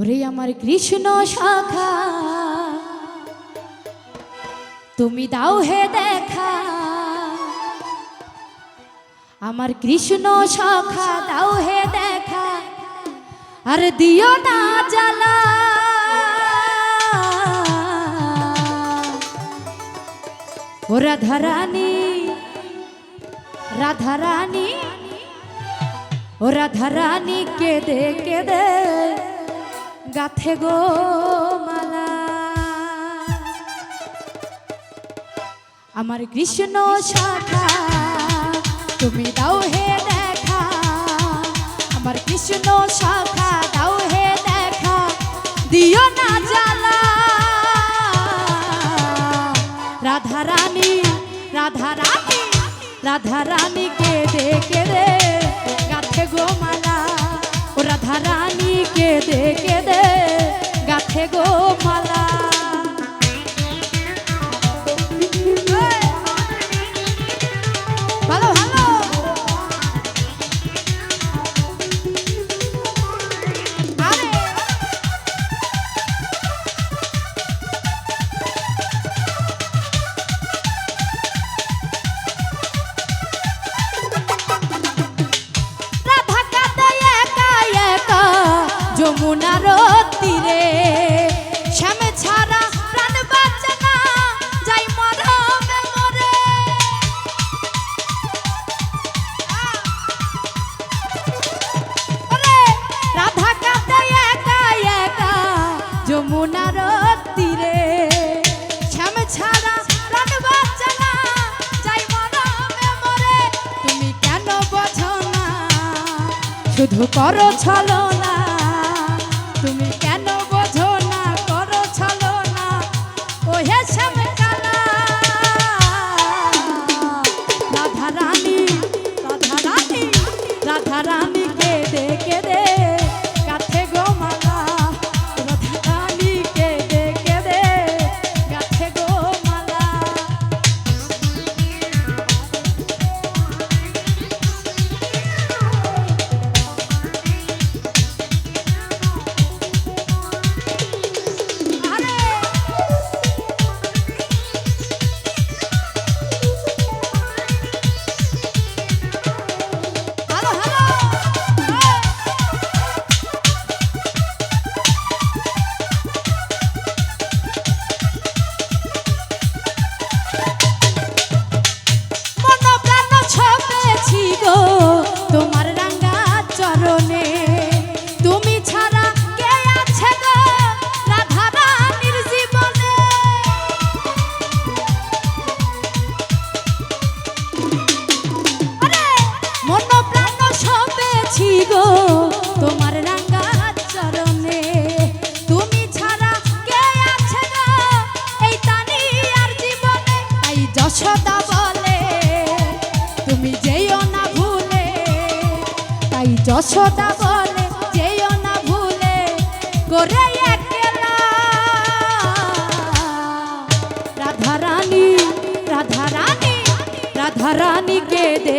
ওরে আমার কৃষ্ণ শাখা, তুমি দাও হে দেখা। আমার কৃষ্ণ শাখা, দাও হে দেখা, আর দিও না জ্বালা। ও রাধারানী রাধারানী, ও রাধারানী কেঁদে কেঁদে। গাথে গো মালা। আমার কৃষ্ণ শাখা, তুমি দাও হে দেখা। আমার কৃষ্ণ শাখা, দাও হে দেখা। দিও না জ্বালা। রাধা রানী রাধা রানী রাধা রানী কে দে কে দে গাথে গো মালা। ও রাধা রানী কে দে কে দে গাথে গো। শুধু করো ছলো যশোদা বলে যেও না ভুলে করে রাধারানী রাধারানী রাধা রানী রাধা রানী কে দে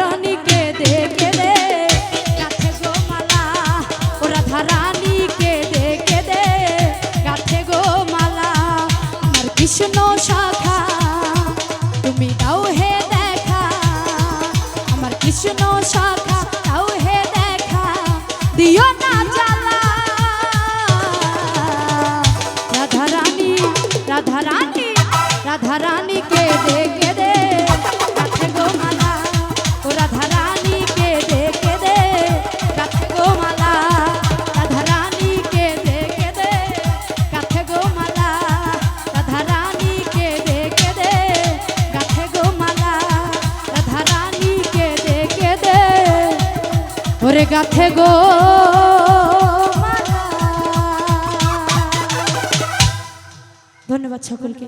রানীকে দেখে দে। গাছে গো মালা ও রাধা রানীকে দেখে দে। গাছে গো মালা আমার কৃষ্ণ শাখা তুমি দাও হে দেখা। আমার কৃষ্ণ শাখা দাও হে দেখা। দিও না জ্বালা। রাধা রানী রাধা রানী, রাধা রানীকে দেখে ওরে গাথে গো। ধন্যবাদ সকলকে